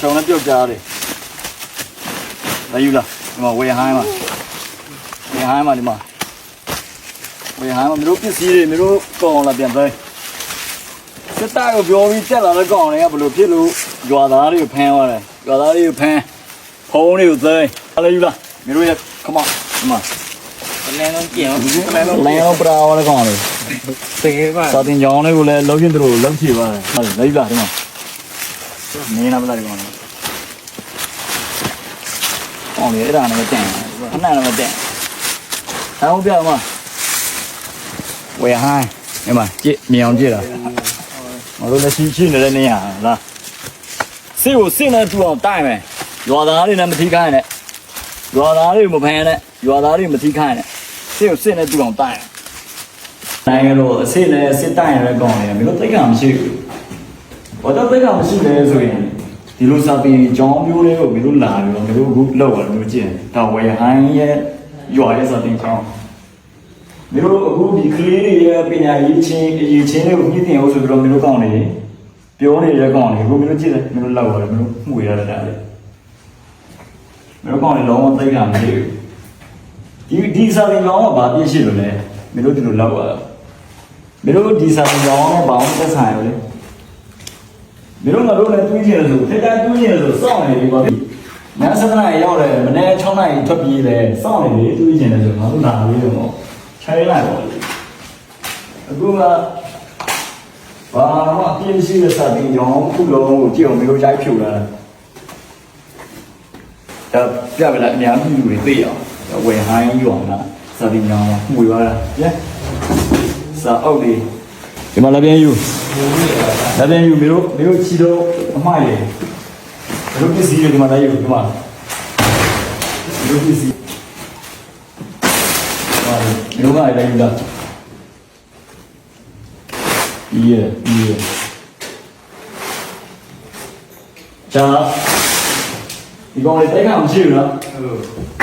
ရှောင်းနဲ့ပြုတ်ကြတယ်လာယူလာဒီမှာဝယ်ဟိုင်းမှာဝယ်ဟိုင်းမှာဒီမှာဝယ်ဟိုင်းမှာမျိုးပစ္စည်းတွေမျိုးကောင်းလာပြန်ပဲစစ်သားကိုပြောပြီးတက်လာတဲ့ကောင်တွေကဘယ်လိုဖြစ်လို့ရွာသားတွေကိုဖမ်းသွားတယ်ရွာသားတွေကိုဖမ်းဖုံးတွေကိုသိမ်းလာယူလာမျိုးရဲ့ခမဒီမှာတလဲလုံးကျင်လဲအောင်ပရာဝါကောင်လေးသေပါစာတင်ကြောင်းလေးကိုလည်းလုံးချင်းတို့လုံးချီပါတယ်ဟုတ်တယ်လိုက်လာဒီမှာ နေနာမလားဒီကောင်လေးအောင်လေအဲ့ဒါနဲ့တန်အနှံ့နဲ့တန်အောင်ပြမဝယ်ဟိုင်းဒီမှာကြည့်မြင်အောင်ကြည့်တာမတို့လည်းရှိရှိနေတဲ့နေရလားစစ်ကိုစစ်နဲ့တူအောင်တိုက်မယ်ရွာသားတွေနဲ့မထိခိုင်းနဲ့ရွာသားတွေမဖမ်းနဲ့ရွာသားတွေမထိခိုင်းနဲ့စစ်ကိုစစ်နဲ့တူအောင်တိုက်နိုင်ငံတော်အစ်စ်နဲ့အစ်စ်တိုင်ရတဲ့ကောင်တွေကမင်းတို့သိက္ခာမရှိဘူး။ ဘာတော့သိက္ခာမရှိလဲဆိုရင်ဒီလိုစာပေကြောင်းမျိုးလေးကိုမင်းတို့လာပြီးတော့မင်းတို့အခုလောက်ရတယ်မျိုးကျင်။ဒါဝယ်ဟိုင်းရဲ့ရွာရဲ့စာတင်ကြောင်းမင်းတို့အခုဒီကလေးတွေရဲ့ပညာရေးချင်းအရေးချင်းတွေကိုညှိတင်အောင်ဆိုပြီးတော့မင်းတို့ကောင်းနေပြောနေတဲ့ကောင်တွေအခုမင်းတို့ကြည့်တယ်မင်းတို့လောက်ရတယ်မင်းတို့မှုရရတာလေ။မင်းတို့ကောင်းနေလုံးဝသိက္ခာမရှိဘူး။ဒီဒီစာတင်ကြောင်းကဘာပြည့်ရှိလို့လဲမင်းတို့ဒီလိုလောက်ရတာ။မင်းတို့ဒီစာကြောင်းနဲ့ဘာမှသက်ဆိုင်ရလေ မင်းတို့ငါတို့လည်းတွေးကြည့်ရလို့ထက်တာတွေးကြည့်ရလို့စောင့်နေပြီပါပြီညစသနာရောက်တယ်မနေ့6နာရီထွက်ပြေးတယ်စောင့်နေပြီတွေးကြည့်တယ်ဆိုငါတို့လာပြီးတော့ချိုင်းလိုက်ပါအခုကဘာမှအပြည့်ရှိတဲ့စာတင်ကြောင်းခုလုံးကိုကြည့်အောင်မင်းတို့ရိုက်ဖြူလာတာပြပြလိုက်အများကြီးလူတွေသိအောင်ဝယ်ဟိုင်းယူအောင်လားစာတင်ကြောင်းမှုရတာညစာအုပ်လေး ဒီမှာလည်းပြန်ယူလည်းပြန်ယူမင်းတို့မင်းတို့ချီတော့အမှားလေမင်းတို့ပစ္စည်းတွေဒီမှာလည်းယူဒီမှာမင်းတို့ပစ္စည်းဟာမင်းတို့ကလည်းယူလာဒီရဒီရချာဒီကောင်လေးတိုက်ခါမရှိဘူးနော်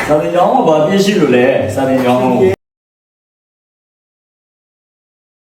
စာတင်ကြောင်းကဘာပြည့်ရှိလို့လဲစာတင်ကြောင်း